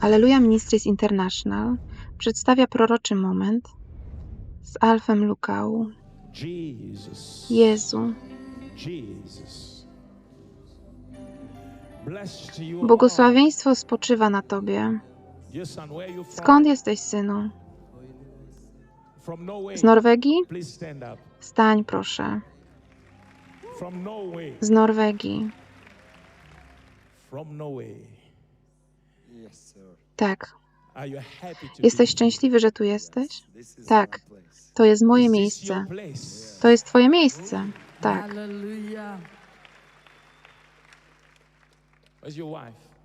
Alleluja Ministries International przedstawia proroczy moment z Alfem Lukał. Jezu, błogosławieństwo spoczywa na Tobie. Skąd jesteś, synu? Z Norwegii? Stań, proszę. Z Norwegii. Tak. Jesteś szczęśliwy, że tu jesteś? Tak. To jest moje miejsce. To jest Twoje miejsce. Tak.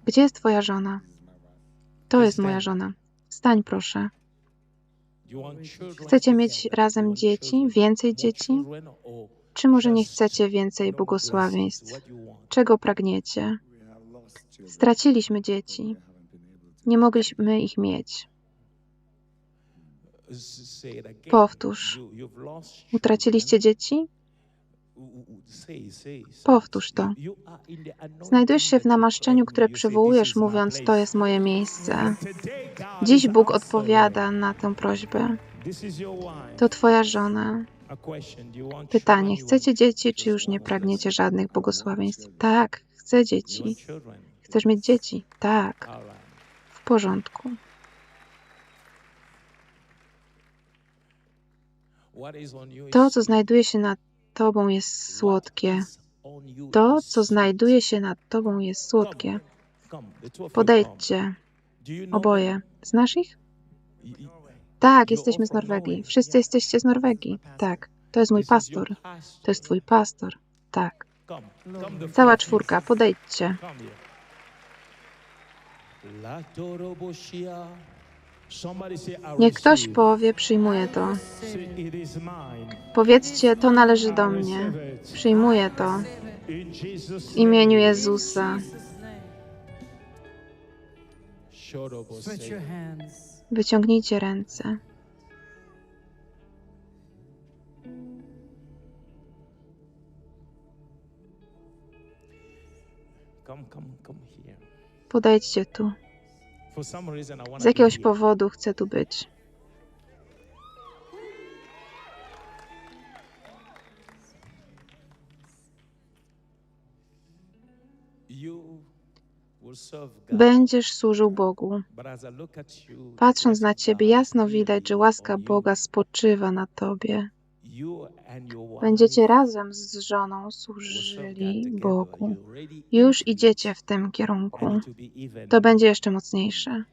Gdzie jest Twoja żona? To jest moja żona. Stań, proszę. Chcecie mieć razem dzieci, więcej dzieci? Czy może nie chcecie więcej błogosławieństw? Czego pragniecie? Straciliśmy dzieci. Nie mogliśmy ich mieć. Powtórz. Utraciliście dzieci? Powtórz to. Znajdujesz się w namaszczeniu, które przywołujesz, "This is my mówiąc: place." To jest moje miejsce. Dziś Bóg odpowiada na tę prośbę. To Twoja żona. Pytanie? Chcecie dzieci, czy już nie pragniecie żadnych błogosławieństw? Tak, chcę dzieci. Chcesz mieć dzieci? Tak, porządku. To, co znajduje się nad Tobą, jest słodkie. To, co znajduje się nad Tobą, jest słodkie. Podejdźcie. Oboje. Znasz ich? Y- y- Tak, jesteśmy z Norwegii. Wszyscy jesteście z Norwegii. Tak, to jest mój pastor. To jest Twój pastor. Tak. Cała czwórka, podejdźcie. Come here. La toroboshia. Somebody say, I Niech ktoś powie, przyjmuję to. Powiedzcie, to należy do mnie. Przyjmuję to w imieniu. Jezusa. Wyciągnijcie ręce. Come, come, come here. Podejdźcie tu. Z jakiegoś powodu chcę tu być. Będziesz służył Bogu. Patrząc na Ciebie, jasno widać, że łaska. Boga spoczywa na Tobie. Będziecie razem z żoną służyli. Bogu. Już idziecie w tym kierunku. To będzie jeszcze mocniejsze.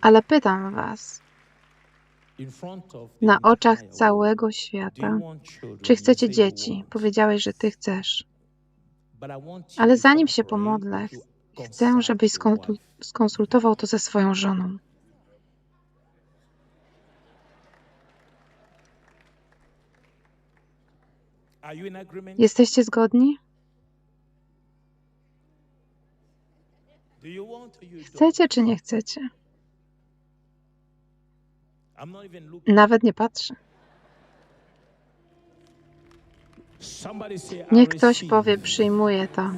Ale pytam Was, na oczach całego świata, czy chcecie dzieci? Powiedziałeś, że Ty chcesz. Ale zanim się pomodlę, chcę, żebyś skonsultował to ze swoją żoną. Jesteście zgodni? Chcecie czy nie chcecie? Nawet nie patrzę. Niech ktoś powie, przyjmuję to.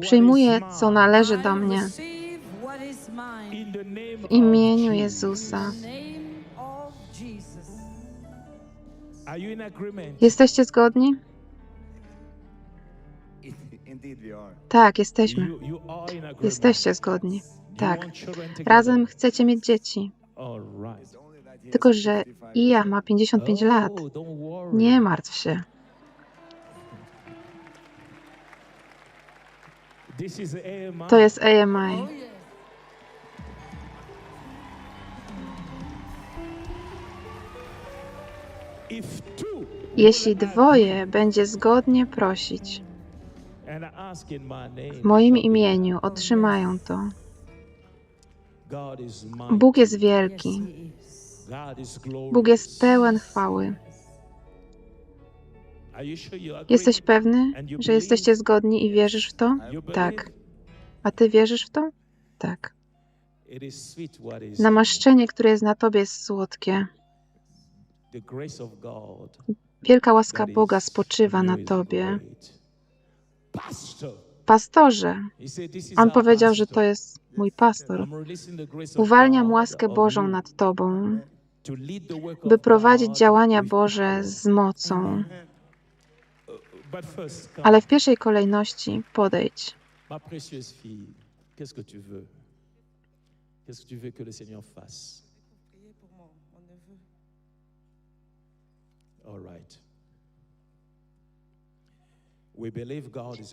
Przyjmuję, co należy do mnie. W imieniu Jezusa. Jesteście zgodni? Indeed, we are. Tak, jesteśmy. You, you are in agreement. Jesteście zgodni. Tak. Razem chcecie mieć dzieci. Tylko, że 55 Ija years ma old. 55 lat. Oh, don't worry. Nie martw się. This is AMI. To jest AMI. Jeśli dwoje będzie zgodnie prosić w moim imieniu, otrzymają to. Bóg jest wielki. Bóg jest pełen chwały. Jesteś pewny, że jesteście zgodni i wierzysz w to? Tak. A ty wierzysz w to? Tak. Namaszczenie, które jest na tobie, jest słodkie. Wielka łaska Boga spoczywa na tobie. Pastorze, on powiedział, że to jest mój pastor. Uwalniam łaskę Bożą nad Tobą, by prowadzić działania Boże z mocą. Come, Ale w pierwszej kolejności podejdź. ma précieuse fille, qu'est-ce que tu veux? Qu'est-ce que tu veux que le Seigneur fasse?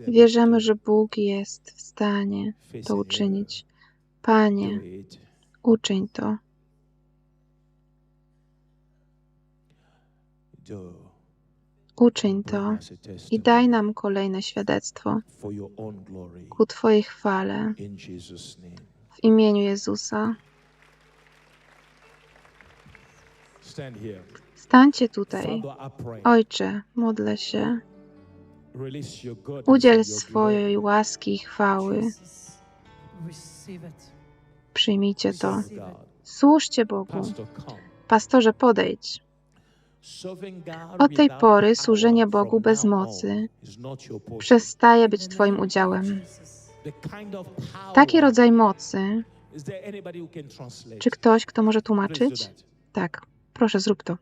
Wierzymy, że Bóg jest w stanie to uczynić. Panie, uczyń to. Uczyń to i daj nam kolejne świadectwo ku Twojej chwale w imieniu Jezusa. Stańcie tutaj. Ojcze, modlę się. Udziel swojej łaski i chwały. Przyjmijcie to. Służcie Bogu. Pastorze, podejdź. Od tej pory służenie Bogu bez mocy przestaje być Twoim udziałem. Taki rodzaj mocy. Czy ktoś, kto może tłumaczyć? Tak. Proszę, zrób to.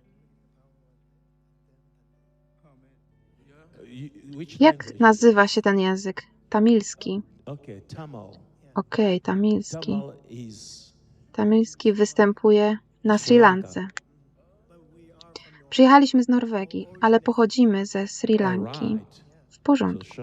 Jak nazywa się ten język? Tamilski. Okay, Tamil. Okej, tamilski. Tamil is Tamilski występuje na Sri Lance. Przyjechaliśmy z Norwegii, ale pochodzimy ze Sri Lanki. W porządku.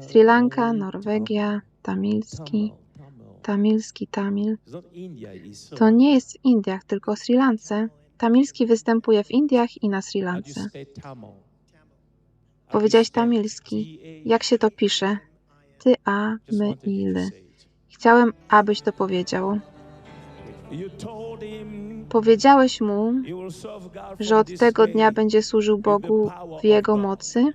Sri Lanka, Norwegia, tamilski, Tamil, Tamil. tamilski, tamil. It's To nie jest w Indiach, tylko Sri Lance. Tamilski występuje w Indiach i na Sri Lance. say Tamil? How do you Powiedziałeś tamilski. T-A? Jak się to pisze? Ty, a, my, i, ly. Chciałem, abyś to powiedział. Powiedziałeś mu, że od tego dnia będzie służył Bogu w Jego mocy.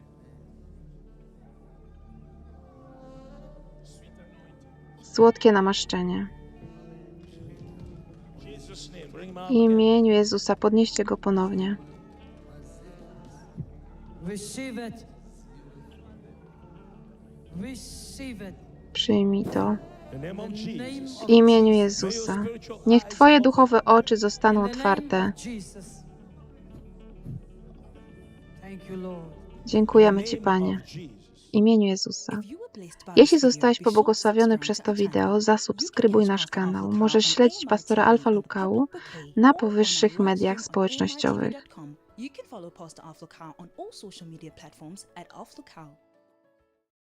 Słodkie namaszczenie. W imieniu Jezusa podnieście go ponownie. Receive it. Receive it. Przyjmij to. W imieniu Jezusa. Niech Twoje duchowe oczy zostaną otwarte. Dziękujemy Ci, Panie. W imieniu Jezusa. Jeśli Jeśli zostałeś pobłogosławiony przez to wideo, zasubskrybuj nasz kanał. Możesz śledzić pastora Alfa Lukału na powyższych mediach społecznościowych. You can follow Pastor Alpha on all social media platforms at Cow.